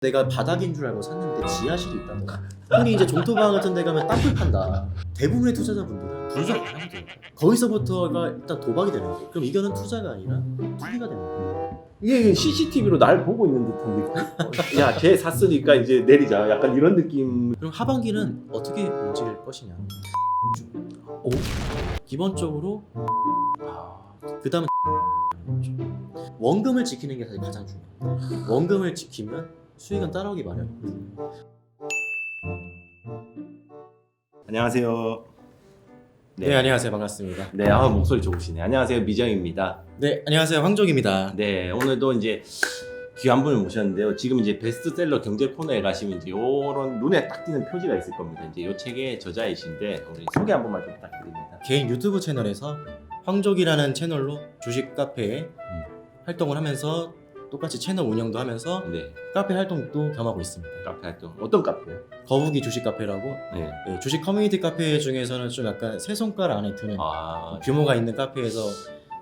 내가 바닥인 줄 알고 샀는데 지하실이 있다는 거야. 흔히 이제 종토방 같은 데 가면 땅굴 판다. 대부분의 투자자분들은 분석 안 하게 돼요. 거기서부터가 일단 도박이 되는 거예요. 그럼 이거는 투자가 아니라 투기가 되는 거예요. 이게 CCTV로 날 보고 있는 듯한 느낌. 야, 걔 샀으니까 이제 내리자. 약간 이런 느낌. 그럼 하반기는 어떻게 움직일 것이냐? 오? 기본적으로 그 다음은 원금을 지키는 게 사실 가장 중요해요. 원금을 지키면 수익은 따라오기 마련입니다. 안녕하세요. 네. 안녕하세요 반갑습니다. 네, 아, 목소리 좋으시네. 안녕하세요. 미정입니다. 네 안녕하세요 황족입니다. 네, 오늘도 이제 귀한 분을 모셨는데요. 지금 이제 베스트셀러 경제 코너에 가시면 이제 요런 눈에 딱 띄는 표지가 있을 겁니다. 이제 요 책의 저자이신데 우리 소개 한 번만 좀 부탁드립니다. 개인 유튜브 채널에서 황족이라는 채널로 주식 카페에 활동을 하면서 똑같이 채널 운영도 하면서 네, 카페 활동도 겸하고 있습니다. 카페 활동 어떤 카페요? 거북이 주식 카페라고 네. 네, 주식 커뮤니티 카페 중에서는 좀 약간 세 손가락 안에 드는 아, 규모가 있는 카페에서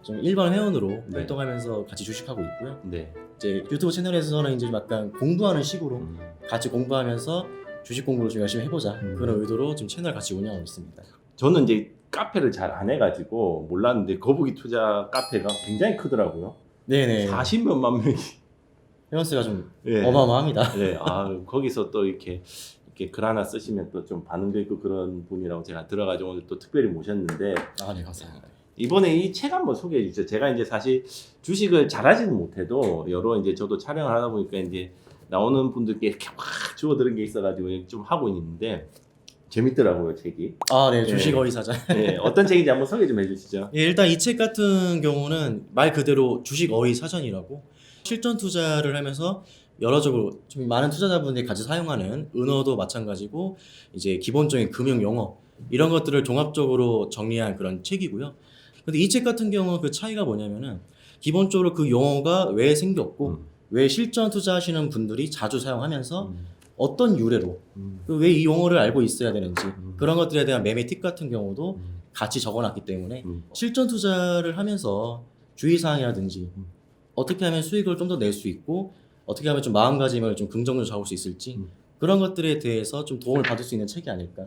좀 일반 회원으로 네. 활동하면서 같이 주식하고 있고요. 네. 이제 유튜브 채널에서는 이제 약간 공부하는 식으로 음. 같이 공부하면서 주식 공부를 좀 열심히 해보자 음. 그런 의도로 지금 채널 같이 운영하고 있습니다. 저는 이제 카페를 잘 안 해가지고 몰랐는데 거북이 투자 카페가 굉장히 크더라고요. 네네. 40몇만 명이. 회원수가 좀 네. 어마어마합니다. 네, 아 거기서 또 이렇게 이렇게 글 하나 쓰시면 또 좀 반응도 있고 그런 분이라고 제가 들어가지고 오늘 또 특별히 모셨는데 아, 네 감사합니다. 이번에 이 책 한번 소개해 주세요. 제가 이제 사실 주식을 잘하지는 못해도 여러 이제 저도 촬영을 하다 보니까 이제 나오는 분들께 이렇게 확 주워들은 게 있어가지고 좀 하고 있는데 재밌더라고요 책이. 아, 네 네. 주식 어휘 사전. 네, 어떤 책인지 한번 소개 좀 해주시죠. 예, 일단 이 책 같은 경우는 말 그대로 주식 어휘 사전이라고 실전 투자를 하면서 여러적으로 좀 많은 투자자분들이 같이 사용하는 은어도 마찬가지고 이제 기본적인 금융 용어 이런 것들을 종합적으로 정리한 그런 책이고요. 근데 이 책 같은 경우는 그 차이가 뭐냐면은 기본적으로 그 용어가 왜 생겼고 음. 왜 실전 투자하시는 분들이 자주 사용하면서 음. 어떤 유래로 음. 왜 이 용어를 알고 있어야 되는지 음. 그런 것들에 대한 매매 팁 같은 경우도 음. 같이 적어놨기 때문에 음. 실전 투자를 하면서 주의사항이라든지 음. 어떻게 하면 수익을 좀 더 낼 수 있고 어떻게 하면 좀 마음가짐을 좀 긍정적으로 잡을 수 있을지 음. 그런 것들에 대해서 좀 도움을 받을 수 있는 책이 아닐까.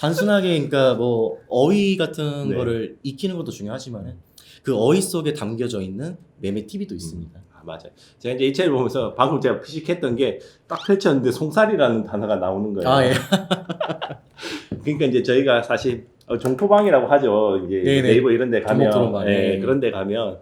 단순하게 그러니까 뭐 어휘 같은 네. 거를 익히는 것도 중요하지만은 그 어휘 속에 담겨져 있는 매매 팁이 또 있습니다. 아 맞아요. 제가 이제 이 책을 보면서 방금 제가 피식했던 게 딱 펼쳤는데 송사리라는 단어가 나오는 거예요. 아 예. 그러니까 이제 저희가 사실 어, 종토방이라고 하죠. 이제 네네. 네이버 이런 데 가면 예, 네. 그런 데 가면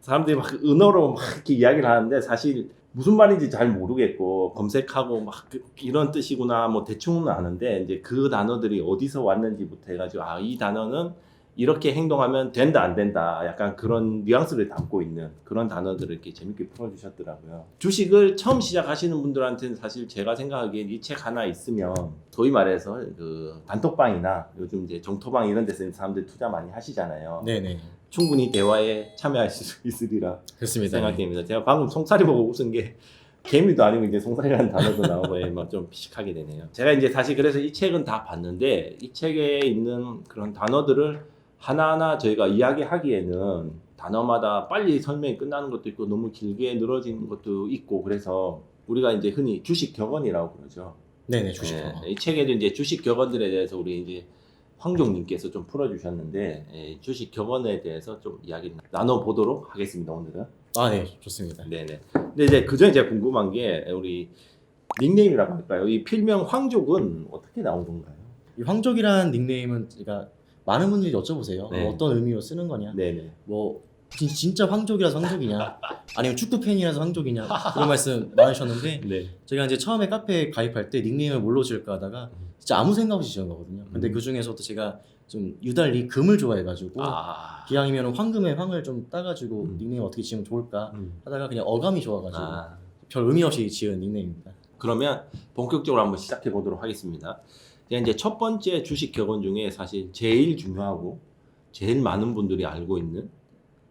사람들이 막 은어로 막 이렇게 이야기를 하는데 사실 무슨 말인지 잘 모르겠고 검색하고 막 그- 이런 뜻이구나 뭐 대충은 아는데 이제 그 단어들이 어디서 왔는지부터 해가지고 아 이 단어는 이렇게 행동하면 된다 안 된다 약간 그런 뉘앙스를 담고 있는 그런 단어들을 이렇게 재밌게 풀어주셨더라고요. 주식을 처음 시작하시는 분들한테는 사실 제가 생각하기엔 이 책 하나 있으면 소위 말해서 그 단톡방이나 요즘 이제 정토방 이런 데서 사람들 투자 많이 하시잖아요. 네네. 충분히 대화에 참여할 수 있으리라 그렇습니다. 생각됩니다. 제가 방금 송사리 보고 웃은 게 개미도 아니고 이제 송사리라는 단어도 나오고 막좀 피식하게 되네요. 제가 이제 사실 그래서 이 책은 다 봤는데 이 책에 있는 그런 단어들을 하나하나 저희가 이야기하기에는 단어마다 빨리 설명이 끝나는 것도 있고 너무 길게 늘어지는 것도 있고 그래서 우리가 이제 흔히 주식 격언이라고 그러죠. 네네 주식. 예, 이 책에도 이제 주식 격언들에 대해서 우리 이제 황종님께서 좀 풀어주셨는데 예, 주식 격언에 대해서 좀 이야기 나눠 보도록 하겠습니다 오늘은. 아 네 좋습니다. 네네. 근데 이제 그 전에 제가 궁금한 게 우리 닉네임이라고 할까요? 이 필명 황족은 어떻게 나온 건가요? 이 황족이라는 닉네임은 그러니까 많은 분들이 여쭤보세요. 네. 뭐 어떤 의미로 쓰는 거냐? 네네. 뭐 진- 진짜 황족이라서 황족이냐? 아니면 축구 팬이라서 황족이냐? 그런 말씀 많으셨는데 네. 제가 이제 처음에 카페에 가입할 때 닉네임을 뭘로 지을까 하다가 진짜 아무 생각 없이 지은 거거든요. 근데 음. 그 중에서도 제가 좀 유달리 금을 좋아해가지고 아. 기왕이면 황금의 황을 좀 따가지고 음. 닉네임 어떻게 지으면 좋을까 음. 하다가 그냥 어감이 좋아가지고 아. 별 의미 없이 지은 닉네임입니다. 그러면 본격적으로 한번 시작해 보도록 하겠습니다. 이제 첫 번째 주식 격언 중에 사실 제일 중요하고 제일 많은 분들이 알고 있는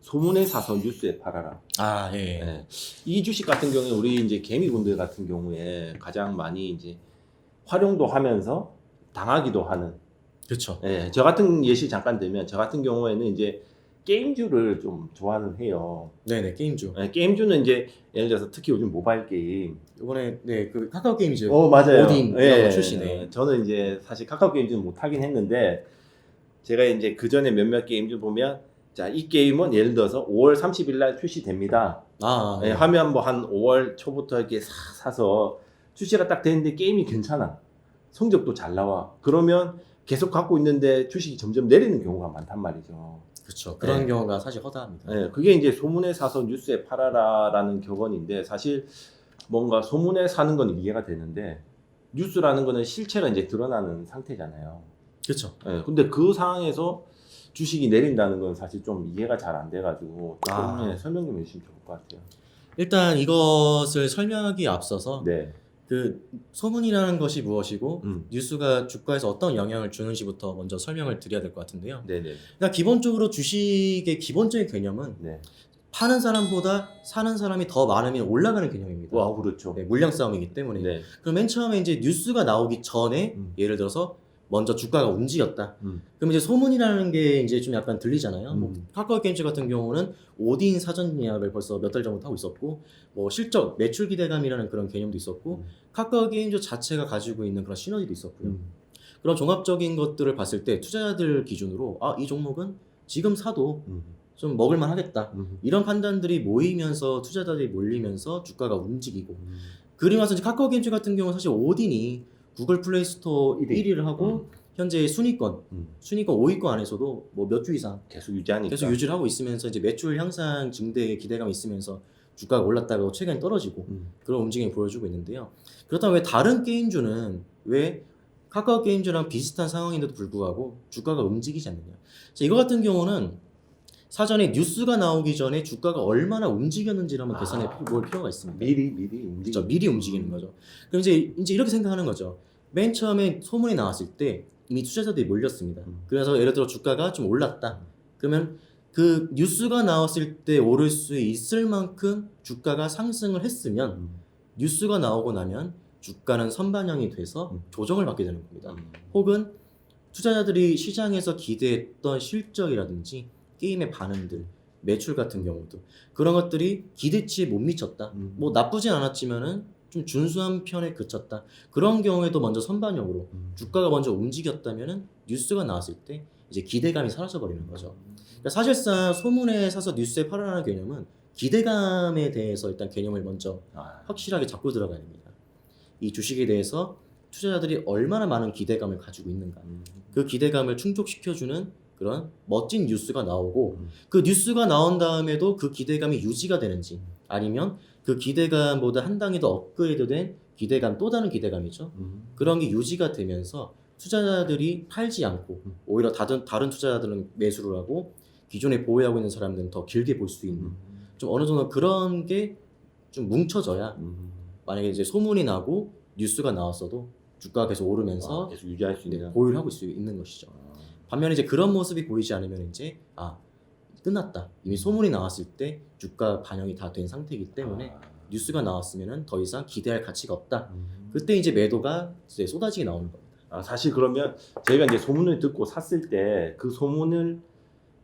소문에 사서 뉴스에 팔아라. 아 예. 예. 이 주식 같은 경우에 우리 이제 개미군들 같은 경우에 가장 많이 이제 활용도 하면서 당하기도 하는. 그렇죠. 예, 저 같은 예시 잠깐 들면 저 같은 경우에는 이제 게임주를 좀 좋아는 해요. 네네 게임주. 네, 게임주는 이제 예를 들어서 특히 요즘 모바일 게임. 이번에 네그 카카오 게임즈. 어 맞아요. 오딘 예, 출시네. 예. 저는 이제 사실 카카오 게임즈는 못 하긴 했는데 제가 이제 그 전에 몇몇 게임주 보면 자 이 게임은 예를 들어서 5월 30일 날 출시됩니다. 아, 예, 네. 하면 뭐 한 5월 초부터 이렇게 사, 사서 출시가 딱 되는데 게임이 괜찮아. 성적도 잘 나와. 그러면 계속 갖고 있는데 주식이 점점 내리는 경우가 많단 말이죠. 그렇죠. 그런 네. 경우가 사실 허다합니다. 예, 그게 이제 소문에 사서 뉴스에 팔아라라는 격언인데 사실 뭔가 소문에 사는 건 이해가 되는데 뉴스라는 거는 실체가 이제 드러나는 상태잖아요. 그렇죠. 예, 근데 그 상황에서 주식이 내린다는 건 사실 좀 이해가 잘 안 돼가지고 조금 아. 예, 설명 좀 해주시면 좋을 것 같아요. 일단 이것을 설명하기 앞서서 네. 그 소문이라는 것이 무엇이고 음. 뉴스가 주가에서 어떤 영향을 주는지부터 먼저 설명을 드려야 될 것 같은데요. 네네. 그러니까 기본적으로 주식의 기본적인 개념은 네. 파는 사람보다 사는 사람이 더 많으면 올라가는 개념입니다. 와 그렇죠. 네, 물량 싸움이기 때문에. 네. 그럼 맨 처음에 이제 뉴스가 나오기 전에 음. 예를 들어서 먼저 주가가 움직였다. 음. 그럼 이제 소문이라는 게 이제 좀 약간 들리잖아요. 뭐 음. 카카오 게임즈 같은 경우는 오딘 사전 예약을 벌써 몇 달 전부터 하고 있었고, 뭐 실적 매출 기대감이라는 그런 개념도 있었고, 음. 카카오 게임즈 자체가 가지고 있는 그런 시너지도 있었고요. 음. 그런 종합적인 것들을 봤을 때 투자자들 기준으로 아 이 종목은 지금 사도 음. 좀 먹을만 하겠다. 음. 이런 판단들이 모이면서 투자자들이 몰리면서 주가가 움직이고 음. 그리고 나서 카카오 게임즈 같은 경우는 사실 오딘이 구글 플레이 스토어 일위. 1위 를 하고 현재 순위권, 음. 순위권 5위권 안에서도 뭐 몇 주 이상 계속 유지하니까. 계속 유지를 하고 있으면서 이제 매출 향상 증대에 기대감이 있으면서 주가가 올랐다가 최근에 떨어지고 음. 그런 움직임을 보여주고 있는데요. 그렇다면 왜 다른 게임주는 왜 카카오 게임즈랑 비슷한 상황인데도 불구하고 주가가 움직이지 않느냐? 자, 이거 같은 경우는 사전에 뉴스가 나오기 전에 주가가 얼마나 움직였는지를 한번 계산해 아. 볼 필요가 있습니다. 미리 미리 움직이. 그렇죠. 미리 움직이는 거죠. 그럼 이제 이제 이렇게 생각하는 거죠. 맨 처음에 소문이 나왔을 때 이미 투자자들이 몰렸습니다. 음. 그래서 예를 들어 주가가 좀 올랐다. 그러면 그 뉴스가 나왔을 때 오를 수 있을 만큼 주가가 상승을 했으면 음. 뉴스가 나오고 나면 주가는 선반영이 돼서 음. 조정을 받게 되는 겁니다. 음. 혹은 투자자들이 시장에서 기대했던 실적이라든지 게임의 반응들, 매출 같은 경우도 그런 것들이 기대치에 못 미쳤다. 음. 뭐 나쁘진 않았지만은 좀 준수한 편에 그쳤다. 그런 경우에도 먼저 선반영으로 음. 주가가 먼저 움직였다면은 뉴스가 나왔을 때 이제 기대감이 사라져 버리는 거죠. 그러니까 사실상 소문에 사서 뉴스에 팔아라는 개념은 기대감에 대해서 일단 개념을 먼저 아. 확실하게 잡고 들어가야 됩니다. 이 주식에 대해서 투자자들이 얼마나 많은 기대감을 가지고 있는가. 음. 그 기대감을 충족시켜주는 그런 멋진 뉴스가 나오고 음. 그 뉴스가 나온 다음에도 그 기대감이 유지가 되는지 아니면 그 기대감보다 한 단계 더 업그레이드된 기대감 또 다른 기대감이죠. 음. 그런 게 유지가 되면서 투자자들이 팔지 않고 음. 오히려 다른 다른 투자자들은 매수를 하고 기존에 보유하고 있는 사람들은 더 길게 볼 수 있는 음. 좀 어느 정도 그런 게 좀 뭉쳐져야 음. 만약에 이제 소문이 나고 뉴스가 나왔어도 주가가 계속 오르면서 아, 계속 유지할 수 네, 있는. 보유를 하고 있, 있는 것이죠. 아. 반면에 이제 그런 모습이 보이지 않으면 이제 아 끝났다. 이미 소문이 나왔을 때 주가 반영이 다 된 상태이기 때문에 아. 뉴스가 나왔으면 더 이상 기대할 가치가 없다. 음. 그때 이제 매도가 이제 쏟아지게 나오는 겁니다. 아, 사실 그러면 저희가 이제 소문을 듣고 샀을 때 그 소문을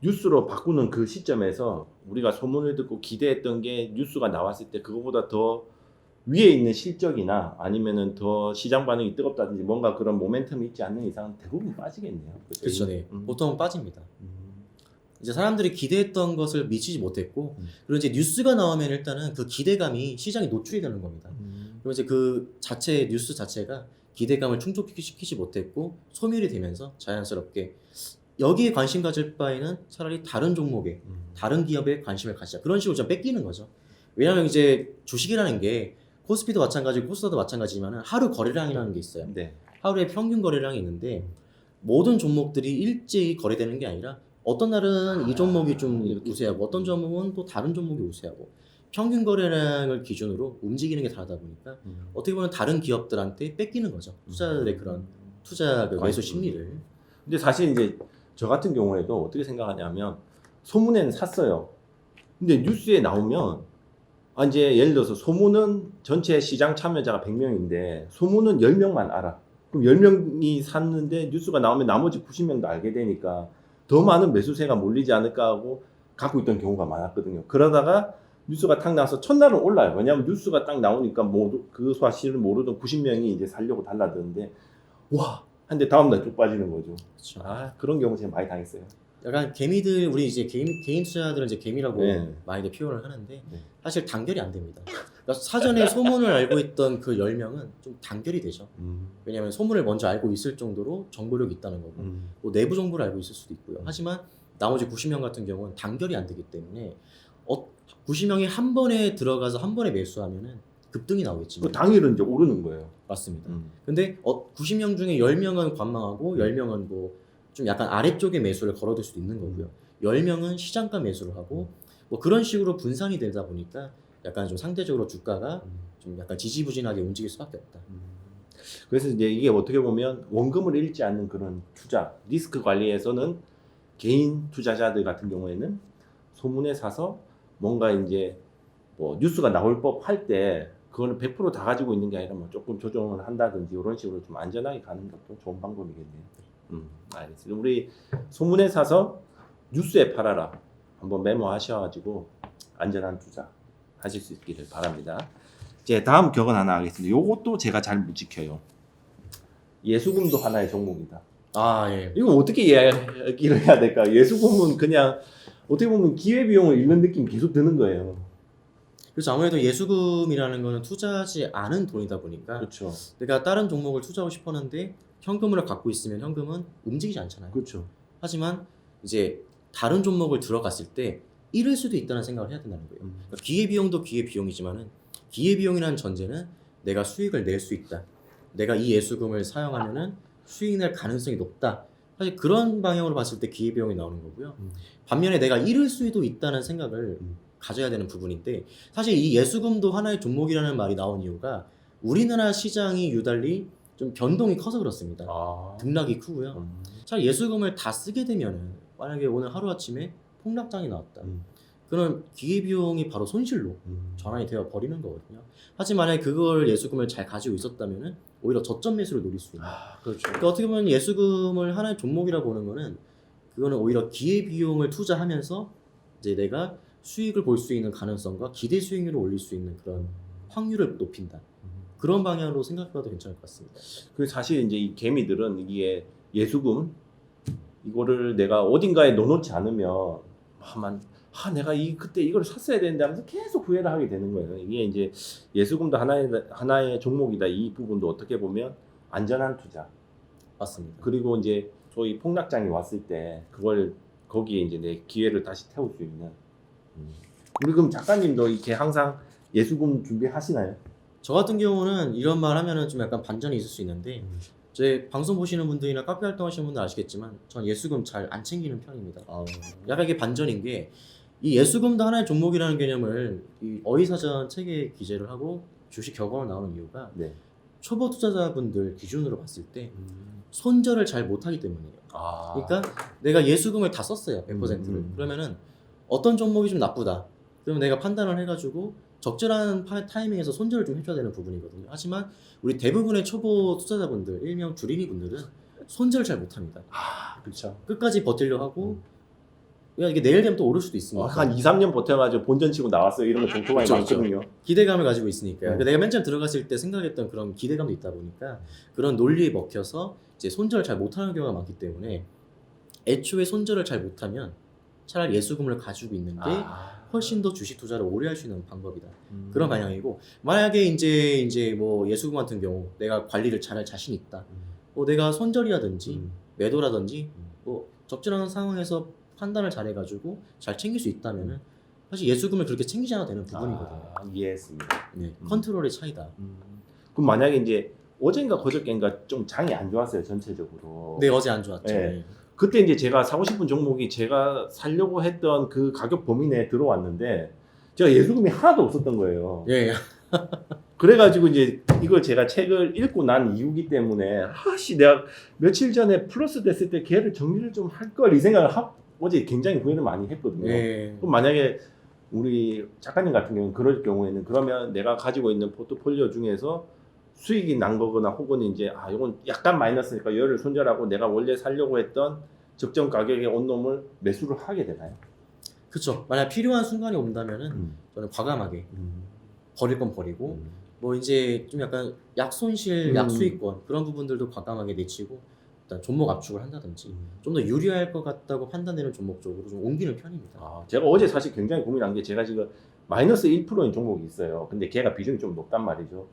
뉴스로 바꾸는 그 시점에서 우리가 소문을 듣고 기대했던 게 뉴스가 나왔을 때 그거보다 더 위에 있는 실적이나 아니면은 더 시장 반응이 뜨겁다든지 뭔가 그런 모멘텀이 있지 않는 이상은 대부분 빠지겠네요. 그렇죠. 네. 음. 보통 빠집니다. 음. 이제 사람들이 기대했던 것을 미치지 못했고 음. 그리고 이제 뉴스가 나오면 일단은 그 기대감이 시장에 노출이 되는 겁니다. 음. 그리고 이제 그 자체 뉴스 자체가 기대감을 충족시키지 못했고 소멸이 되면서 자연스럽게 여기에 관심 가질 바에는 차라리 다른 종목에 음. 다른 기업에 관심을 가지자 그런 식으로 좀 뺏기는 거죠. 왜냐하면 이제 주식이라는 게 코스피도 마찬가지고 코스닥도 마찬가지지만 하루 거래량이라는 게 있어요. 네. 하루에 평균 거래량이 있는데 모든 종목들이 일제히 거래되는 게 아니라 어떤 날은 이 종목이 좀 이렇게. 우세하고 어떤 종목은 또 다른 종목이 우세하고 평균 거래량을 기준으로 움직이는 게 다르다 보니까 음. 어떻게 보면 다른 기업들한테 뺏기는 거죠. 투자자들의 그런 투자 그 매수. 심리를. 근데 사실 이제 저 같은 경우에도 어떻게 생각하냐면 소문에는 샀어요. 근데 뉴스에 나오면 아 이제 예를 들어서 소문은 전체 시장 참여자가 100명인데 소문은 10명만 알아. 그럼 10명이 샀는데 뉴스가 나오면 나머지 90명도 알게 되니까 더 많은 매수세가 몰리지 않을까 하고 갖고 있던 경우가 많았거든요. 그러다가 뉴스가 탁 나와서 첫날은 올라요. 왜냐하면 뉴스가 딱 나오니까 모두 그 사실을 모르던 90명이 이제 살려고 달라드는데 와 한데 다음날 쭉 빠지는 거죠. 그렇죠. 아 그런 경우 제가 많이 당했어요. 약간 개미들 우리 이제 개인 개인 투자들은 이제 개미라고 네. 많이들 표현을 하는데 네. 사실 단결이 안 됩니다. 그러니까 사전에 소문을 알고 있던 그 10명은 좀 단결이 되죠. 음, 왜냐하면 소문을 먼저 알고 있을 정도로 정보력이 있다는 거고 음. 뭐 내부 정보를 알고 있을 수도 있고요. 하지만 나머지 90명 같은 경우는 단결이 안 되기 때문에 어, 90명이 한 번에 들어가서 한 번에 매수하면은 급등이 그 나오겠지만 당일은 이제 오르는 거예요. 맞습니다. 음. 근데 어, 90명 중에 10명은 관망하고 10명은 뭐 좀 약간 아래쪽에 매수를 걸어둘 수도 있는 거고요. 10명은 시장가 매수를 하고 뭐 그런 식으로 분산이 되다 보니까 약간 좀 상대적으로 주가가 좀 약간 지지부진하게 움직일 수밖에 없다. 음. 그래서 이제 이게 어떻게 보면 원금을 잃지 않는 그런 투자 리스크 관리에서는 개인 투자자들 같은 경우에는 소문에 사서 뭔가 이제 뭐 뉴스가 나올 법 할 때 그거는 100%다 가지고 있는 게 아니라 뭐 조금 조정을 한다든지 이런 식으로 좀 안전하게 가는 것도 좋은 방법이겠네요. 음, 알겠습니다. 우리 소문에 사서 뉴스에 팔아라. 한번 메모하셔가지고 안전한 투자 하실 수 있기를 바랍니다. 이제 다음 격언 하나 하겠습니다. 요것도 제가 잘 못 지켜요. 예수금도 하나의 종목이다. 아 예. 이거 어떻게 이야기를 해야 될까? 예수금은 그냥 어떻게 보면 기회비용을 잃는 느낌 계속 드는 거예요. 그래서 아무래도 예수금이라는 거는 투자하지 않은 돈이다 보니까 그렇죠. 내가 다른 종목을 투자하고 싶었는데 현금을 갖고 있으면 현금은 움직이지 않잖아요. 그렇죠. 하지만 이제 다른 종목을 들어갔을 때 잃을 수도 있다는 생각을 해야 된다는 거예요. 음. 그러니까 기회비용도 기회비용이지만은 기회비용이라는 전제는 내가 수익을 낼 수 있다. 내가 이 예수금을 사용하면은 수익 낼 가능성이 높다. 사실 그런 방향으로 봤을 때 기회비용이 나오는 거고요. 음. 반면에 내가 잃을 수도 있다는 생각을 음. 가져야 되는 부분인데 사실 이 예수금도 하나의 종목이라는 말이 나온 이유가 우리나라 시장이 유달리 좀 변동이 커서 그렇습니다. 아. 등락이 크고요. 음. 자 예수금을 다 쓰게 되면은 만약에 오늘 하루 아침에 폭락장이 나왔다. 음. 그럼 기회비용이 바로 손실로 음. 전환이 되어 버리는 거거든요. 하지만 만약에 그걸 예수금을 잘 가지고 있었다면은 오히려 저점 매수를 노릴 수 있는. 아, 그렇죠. 그러니까 어떻게 보면 예수금을 하나의 종목이라 보는 거는 그거는 오히려 기회비용을 투자하면서 이제 내가 수익을 볼 수 있는 가능성과 기대 수익률을 올릴 수 있는 그런 확률을 높인다. 음. 그런 방향으로 생각해봐도 괜찮을 것 같습니다. 그 사실 이제 이 개미들은 이게 예수금 이거를 내가 어딘가에 넣어놓지 않으면 아만 아 내가 이 그때 이걸 샀어야 되는데 하면서 계속 후회를 하게 되는 거예요. 이게 이제 예수금도 하나의 하나의 종목이다. 이 부분도 어떻게 보면 안전한 투자. 맞습니다. 그리고 이제 소위 폭락장이 왔을 때 그걸 거기에 이제 내 기회를 다시 태울 수 있는. 음. 우리 그럼 작가님도 이렇게 항상 예수금 준비하시나요? 저 같은 경우는 이런 말 하면은 좀 약간 반전이 있을 수 있는데 제 방송 보시는 분들이나 카페 활동하시는 분들 아시겠지만 전 예수금 잘 안 챙기는 편입니다. 아, 약간 이게 반전인 게 이 예수금도 하나의 종목이라는 개념을 이 어휘사전 책에 기재를 하고 주식 격언을 나오는 이유가 네. 초보 투자자분들 기준으로 봤을 때 손절을 잘 못하기 때문이에요. 아, 그러니까 내가 예수금을 다 썼어요 100%를 음, 음. 그러면은 어떤 종목이 좀 나쁘다 그러면 내가 판단을 해가지고 적절한 파- 타이밍에서 손절을 좀 해줘야 되는 부분이거든요 하지만 우리 대부분의 초보 투자자분들 일명 주린이 분들은 손절을 잘 못합니다 아, 그렇죠. 끝까지 버틸려 하고 그냥 이게 내일 되면 또 오를 수도 있으니까 어, 한 2, 3년 버텨가지고 본전 치고 나왔어요. 이런 거 종토가 그쵸, 많거든요. 기대감을 가지고 있으니까요 음. 그러니까 내가 맨 처음 들어갔을 때 생각했던 그런 기대감도 있다 보니까 그런 논리에 먹혀서 이제 손절을 잘 못하는 경우가 많기 때문에 애초에 손절을 잘 못하면 차라리 예수금을 가지고 있는 게 아, 훨씬 더 주식 투자를 오래 할 수 있는 방법이다. 음. 그런 방향이고 만약에 이제 이제 뭐 예수금 같은 경우 내가 관리를 잘할 자신 있다. 음. 뭐 내가 손절이라든지 음. 매도라든지 음. 뭐 적절한 상황에서 판단을 잘해가지고 잘 챙길 수 있다면은 사실 예수금을 그렇게 챙기지 않아도 되는 부분이거든요. 아, 이해했습니다. 네, 음. 컨트롤의 차이다. 그럼 만약에 이제 어젠가 그저께인가 좀 장이 안 좋았어요 전체적으로. 네 어제 안 좋았죠. 네. 네. 그때 이제 제가 사고 싶은 종목이 제가 살려고 했던 그 가격 범위 내에 들어왔는데 제가 예수금이 하나도 없었던 거예요. 예. 그래가지고 이제 이걸 제가 책을 읽고 난 이유기 때문에 아씨 내가 며칠 전에 플러스 됐을 때 걔를 정리를 좀 할 걸 이 생각을 하, 어제 굉장히 후회를 많이 했거든요. 예. 그럼 만약에 우리 작가님 같은 경우는 그럴 경우에는 그러면 내가 가지고 있는 포트폴리오 중에서 수익이 난 거거나 혹은 이제 아 이건 약간 마이너스니까 열을 손절하고 내가 원래 살려고 했던 적정 가격의 온 놈을 매수를 하게 되나요? 그렇죠. 만약 필요한 순간이 온다면은 음. 저는 과감하게 음. 버릴 건 버리고 음. 뭐 이제 좀 약간 약손실, 음. 약수익권 그런 부분들도 과감하게 내치고 일단 종목 압축을 한다든지 좀더 유리할 것 같다고 판단되는 종목 쪽으로 좀 옮기는 편입니다. 아, 제가 어제 사실 굉장히 고민한 게 제가 지금 마이너스 1%인 종목이 있어요. 근데 걔가 비중이 좀 높단 말이죠.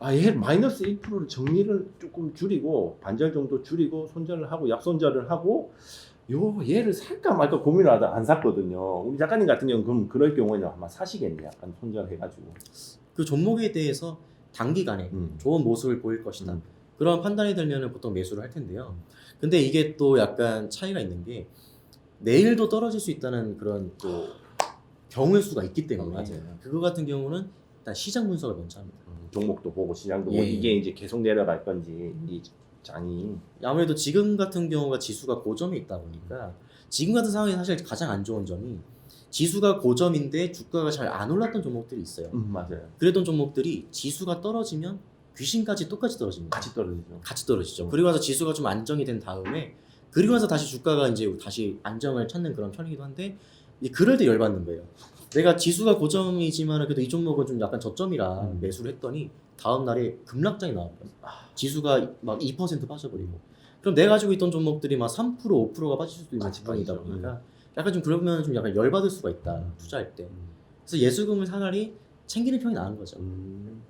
아, 얘 마이너스 1%를 정리를 조금 줄이고 반절 정도 줄이고 손절을 하고 약손절을 하고 요 얘를 살까 말까 고민을 하다 안 샀거든요. 우리 작가님 같은 경우는 그럼 그럴 경우에는 아마 사시겠네. 약간 손절해가지고. 그 종목에 대해서 단기간에 음. 좋은 모습을 보일 것이다. 음. 그런 판단이 들면 보통 매수를 할 텐데요. 근데 이게 또 약간 차이가 있는 게 내일도 떨어질 수 있다는 그런 또 경우의 수가 있기 때문에 어, 맞아요. 그거 같은 경우는 일단 시장 분석을 먼저 합니다. 음, 종목도 보고 시장도 예, 보고 예. 이게 이제 계속 내려갈 건지 이 장이 아무래도 지금 같은 경우가 지수가 고점에 있다 보니까 지금 같은 상황이 사실 가장 안 좋은 점이 지수가 고점인데 주가가 잘 안 올랐던 종목들이 있어요. 음, 맞아요. 그랬던 종목들이 지수가 떨어지면 귀신까지 똑같이 떨어집니다. 같이 떨어지죠. 같이 떨어지죠. 음. 그리고 나서 지수가 좀 안정이 된 다음에 그리고 나서 다시 주가가 이제 다시 안정을 찾는 그런 편이기도 한데 이제 그럴 때 열받는 거예요. 내가 지수가 고점이지만 그래도 이 종목은 좀 약간 저점이라 음. 매수를 했더니 다음 날에 급락장이 나와요. 지수가 막 2% 빠져버리고 그럼 내가 가지고 있던 종목들이 막 3% 5%가 빠질 수도 있는 같이 부분이다 빠지죠. 보니까 약간 좀 그러면 좀 약간 열받을 수가 있다 음. 투자할 때. 음. 그래서 예수금을 차라리 챙기는 편이 나은 거죠. 음.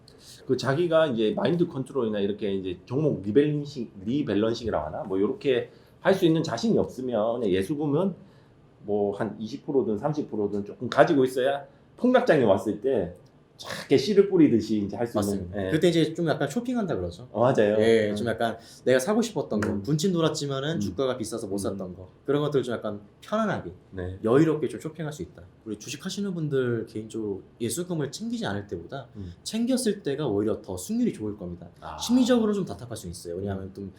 그 자기가 이제 마인드 컨트롤이나 이렇게 이제 종목 리밸런싱 리밸런싱이라고 하나 뭐 이렇게 할 수 있는 자신이 없으면 그냥 예수금은 뭐 한 20%든 30%든 조금 가지고 있어야 폭락장이 왔을 때 작게 씨를 뿌리듯이 이제 할 수 있는 맞습니다. 예. 그때 이제 좀 약간 쇼핑한다 그러죠. 어, 맞아요. 예, 음. 좀 약간 내가 사고 싶었던 거, 음. 분친 돌았지만은 음. 주가가 비싸서 못 음. 샀던 거 그런 것들 좀 약간 편안하게 네. 여유롭게 좀 쇼핑할 수 있다. 우리 주식 하시는 분들 개인적으로 예수금을 챙기지 않을 때보다 음. 챙겼을 때가 오히려 더 승률이 좋을 겁니다. 아. 심리적으로 좀 답답할 수 있어요. 왜냐하면 좀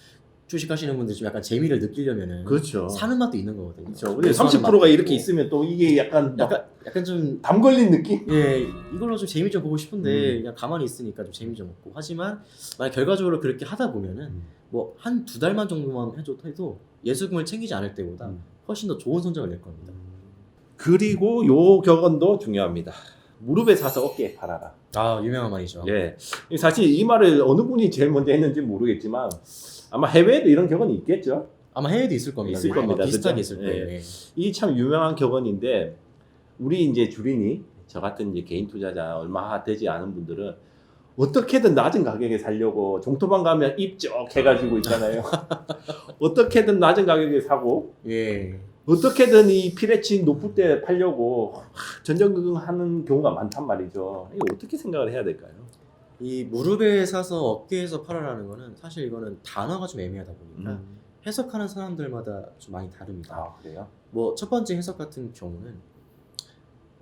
주식 하시는 분들 좀 약간 재미를 느끼려면은 그렇죠. 사는 맛도 있는 거거든요. 그렇죠. 근데 매수하는 30%가 맛도 이렇게 있고. 있으면 또 이게 약간 막 약간 약간 좀 담 걸린 느낌? 예, 이걸로 좀 재미 좀 보고 싶은데 음. 그냥 가만히 있으니까 좀 재미 좀 없고 하지만 만약 결과적으로 그렇게 하다 보면은 뭐한 두 달만 정도만 해도 해도 예수금을 챙기지 않을 때보다 음. 훨씬 더 좋은 성적을 낼 겁니다. 그리고 요 격언도 중요합니다. 무릎에 사서 어깨에 팔아라. 아 유명한 말이죠. 예. 사실 이 말을 어느 분이 제일 먼저 했는지 모르겠지만 아마 해외에도 이런 격언이 있겠죠. 아마 해외도 있을 겁니다. 있을 아마 겁니다. 비슷하게 그죠? 있을 거예요. 예. 예. 이참 유명한 격언인데 우리 이제 주린이 저 같은 이제 개인 투자자 얼마 되지 않은 분들은 어떻게든 낮은 가격에 살려고 종토방 가면 입쭉 해가지고 있잖아요. 어떻게든 낮은 가격에 사고 예. 어떻게든 이 피레치 높을 때 팔려고 전전긍긍하는 경우가 많단 말이죠. 이거 어떻게 생각을 해야 될까요? 이 무릎에 사서 어깨에서 팔아라는 거는 사실 이거는 단어가 좀 애매하다 보니까 해석하는 사람들마다 좀 많이 다릅니다. 아 그래요? 뭐 첫 번째 해석 같은 경우는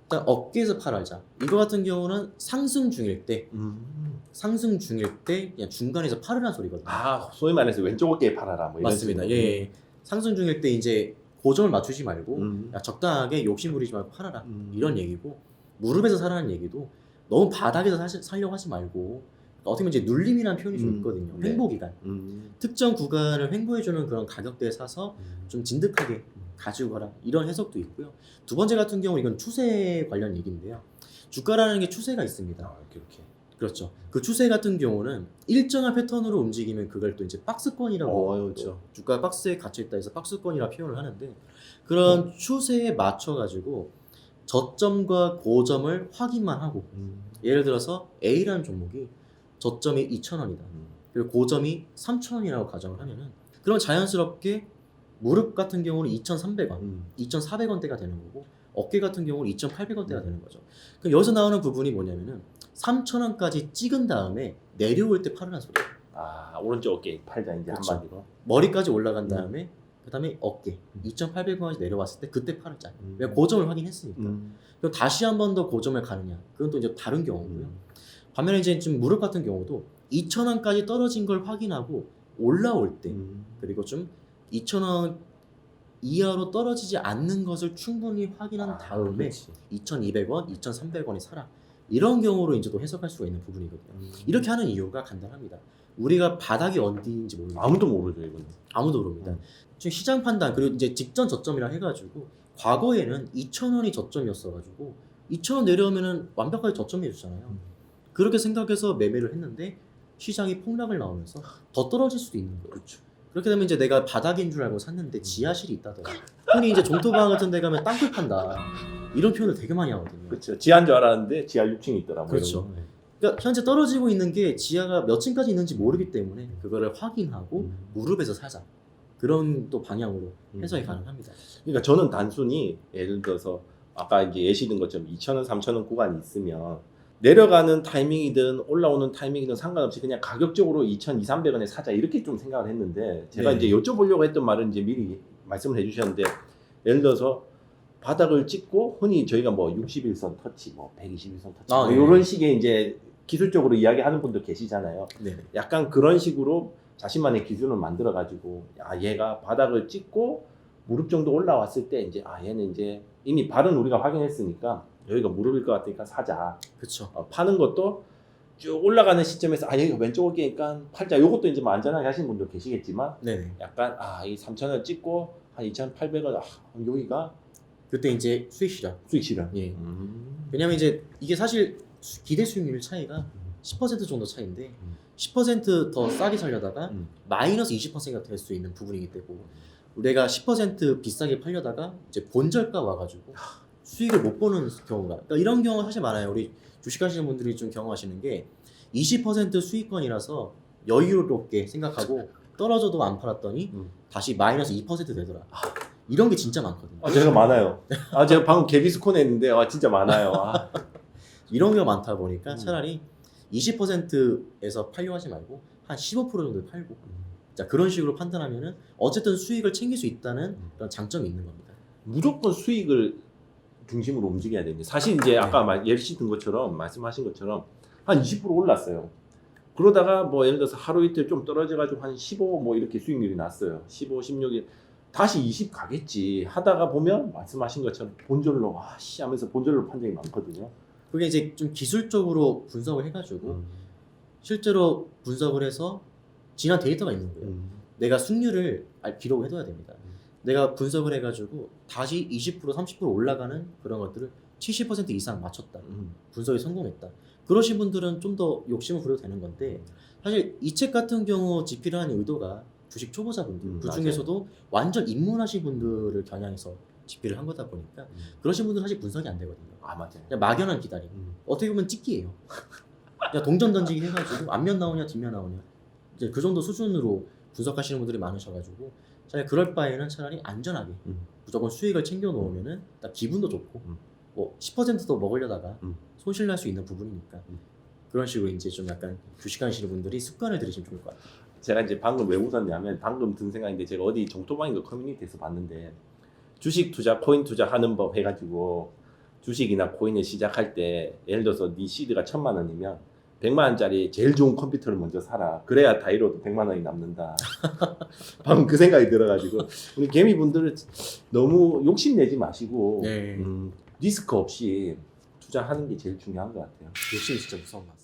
일단 어깨에서 팔아자. 이거 같은 경우는 상승 중일 때 음. 상승 중일 때 그냥 중간에서 팔으라는 소리거든요. 아 소위 말해서 왼쪽 어깨에 팔아라 뭐 이런 맞습니다. 식으로. 예. 상승 중일 때 이제 고점을 맞추지 말고 음. 야, 적당하게 욕심 부리지 말고 팔아라. 음. 이런 얘기고 무릎에서 사라는 얘기도 너무 바닥에서 사시, 살려고 하지 말고 어떻게 보면 이제 눌림이라는 표현이 좀 음. 있거든요. 네. 횡보 기간. 음. 특정 구간을 횡보해주는 그런 가격대에 사서 좀 진득하게 가지고 가라 이런 해석도 있고요. 두 번째 같은 경우 이건 추세 관련 얘기인데요. 주가라는 게 추세가 있습니다. 아, 이렇게. 그렇죠. 그 추세 같은 경우는 일정한 패턴으로 움직이면 그걸 또 이제 박스권이라고 어, 또 그렇죠. 주가 박스에 갇혀 있다 해서 박스권이라 표현을 하는데 그런 추세에 맞춰 가지고 저점과 고점을 확인만 하고 음. 예를 들어서 A라는 종목이 저점이 2,000원이다. 음. 그리고 고점이 3,000원이라고 가정을 하면은 그럼 자연스럽게 무릎 같은 경우는 2,300원, 음. 2,400원대가 되는 거고 어깨 같은 경우는 2,800원대가 음. 되는 거죠. 그럼 여기서 나오는 부분이 뭐냐면은 3,000원까지 찍은 다음에 내려올 때 팔으라는 소리예요. 아 오른쪽 어깨 팔자 이제 그렇죠. 한마디로. 머리까지 올라간 음. 다음에 그 다음에 어깨 음. 2,800원까지 내려왔을 때 그때 팔자. 음. 왜 고점을 확인했으니까. 음. 그럼 다시 한 번 더 고점을 가느냐? 그건 또 이제 다른 경우고요. 음. 반면에 이제 좀 무릎 같은 경우도 2,000원까지 떨어진 걸 확인하고 올라올 때 음. 그리고 좀 2,000원 이하로 떨어지지 않는 것을 충분히 확인한 아, 다음에 그렇지. 2,200원, 2,300원에 사라. 이런 경우로 이제 또 해석할 수가 있는 부분이거든요. 음. 이렇게 하는 이유가 간단합니다. 우리가 바닥이 어디인지 모르고 아무도 모르죠 이거는. 아무도 모릅니다. 음. 지금 시장 판단 그리고 이제 직전 저점이라 해가지고 과거에는 2,000원이 저점이었어가지고 2,000원 내려오면은 완벽하게 저점이 해주잖아요. 음. 그렇게 생각해서 매매를 했는데 시장이 폭락을 나오면서 더 떨어질 수도 있는 거예요. 그렇죠. 그렇게 되면 이제 내가 바닥인 줄 알고 샀는데 지하실이 있다더라. 흔히 이제 종토방 같은 데 가면 땅굴 판다. 이런 표현을 되게 많이 하거든요. 그렇죠. 지하인 줄 알았는데 지하 6층이 있더라. 뭐 그렇죠. 그러니까 현재 떨어지고 있는 게 지하가 몇 층까지 있는지 모르기 때문에 그거를 확인하고 음. 무릎에서 사자. 그런 또 방향으로 음. 해석이 가능합니다. 그러니까 저는 단순히 예를 들어서 아까 이제 예시 든 것처럼 2,000원, 3,000원 구간이 있으면 내려가는 타이밍이든 올라오는 타이밍이든 상관없이 그냥 가격적으로 2,000, 2,300원에 사자 이렇게 좀 생각을 했는데 제가 네. 이제 여쭤보려고 했던 말은 이제 미리 말씀을 해주셨는데 예를 들어서 바닥을 찍고 흔히 저희가 뭐 61선 터치, 뭐 121선 터치 아, 뭐 네. 이런 식의 이제 기술적으로 이야기하는 분도 계시잖아요. 네. 약간 그런 식으로 자신만의 기준을 만들어 가지고 아 얘가 바닥을 찍고 무릎 정도 올라왔을 때 이제 아 얘는 이제 이미 발은 우리가 확인했으니까 여기가 무릎일 것 같으니까 사자 그렇죠. 어, 파는 것도 쭉 올라가는 시점에서 아 여기가 왼쪽을 깨니까 팔자 요것도 이제 뭐 안전하게 하시는 분도 계시겠지만 네. 약간 아이 3천원 찍고 한 2,800원 아 여기가 그때 이제 수익 시장. 수익 실현 예. 음. 왜냐면 이제 이게 사실 수- 기대 수익률 차이가 10% 정도 차인데 음. 10%더 싸게 살려다가 음. 마이너스 20%가 될 수 있는 부분이기 때문에 내가 10% 비싸게 팔려다가 이제 본절가 와가지고 수익을 못 보는 경우가 그러니까 이런 경우가 사실 많아요. 우리 주식하시는 분들이 좀 경험하시는 게 20% 수익권이라서 여유롭게 생각하고 떨어져도 안 팔았더니 음. 다시 마이너스 2% 되더라. 이런 게 진짜 많거든요. 아 제가 많아요 아 제가 방금 개비스콘 했는데 아 진짜 많아요 아. 이런 게 많다 보니까 음. 차라리 20%에서 팔려 하지 말고 한 15% 정도 팔고 자 그런 식으로 판단하면은 어쨌든 수익을 챙길 수 있다는 음. 그런 장점이 있는 겁니다. 무조건 수익을 중심으로 움직여야 되는데 사실 이제 아까 말- 예시 든 것처럼 말씀하신 것처럼 한 20% 올랐어요. 그러다가 뭐 예를 들어서 하루 이틀 좀 떨어져가지고 한 15 뭐 이렇게 수익률이 났어요. 15, 16이 다시 20 가겠지 하다가 보면 말씀하신 것처럼 본절로 아씨 하면서 본절로 판 적이 많거든요. 그게 이제 좀 기술적으로 분석을 해가지고 음. 실제로 분석을 해서 지난 데이터가 있는 거예요. 음. 내가 승률을 알- 기록을 해둬야 됩니다. 음. 내가 분석을 해가지고 다시 20% 30% 올라가는 그런 것들을 70% 이상 맞췄다. 음. 분석에 성공했다. 그러신 분들은 좀 더 욕심을 부려도 되는 건데 사실 이 책 같은 경우 집필을 하는 의도가 주식 초보자분들 음, 그 중에서도 완전 입문하신 분들을 겨냥해서 집필을 한 거다 보니까 음. 그러신 분들은 사실 분석이 안 되거든요. 아 맞아요. 그냥 막연한 기다림. 음. 어떻게 보면 찍기예요. 그냥 동전 던지기 해가지고 앞면 나오냐 뒷면 나오냐 이제 그 정도 수준으로 분석하시는 분들이 많으셔가지고 차라리 그럴 바에는 차라리 안전하게 음. 무조건 수익을 챙겨 놓으면은 딱 기분도 좋고 음. 뭐 10%더 먹으려다가 음. 손실 날 수 있는 부분이니까 음. 그런 식으로 이제 좀 약간 주식하시는 분들이 습관을 들이시면 좋을 것 같아요. 제가 이제 방금 왜 웃었냐면 방금 든 생각인데 제가 어디 정토방인가 커뮤니티에서 봤는데 주식 투자, 코인 투자 하는 법 해가지고 주식이나 코인을 시작할 때 예를 들어서 네 시드가 천만 원이면 100만 원짜리 제일 좋은 컴퓨터를 먼저 사라. 그래야 다이로도 100만 원이 남는다. 방금 그 생각이 들어가지고 우리 개미 분들은 너무 욕심 내지 마시고 네. 음, 리스크 없이 투자하는 게 제일 중요한 것 같아요. 욕심이 진짜 무서운 것 같아요.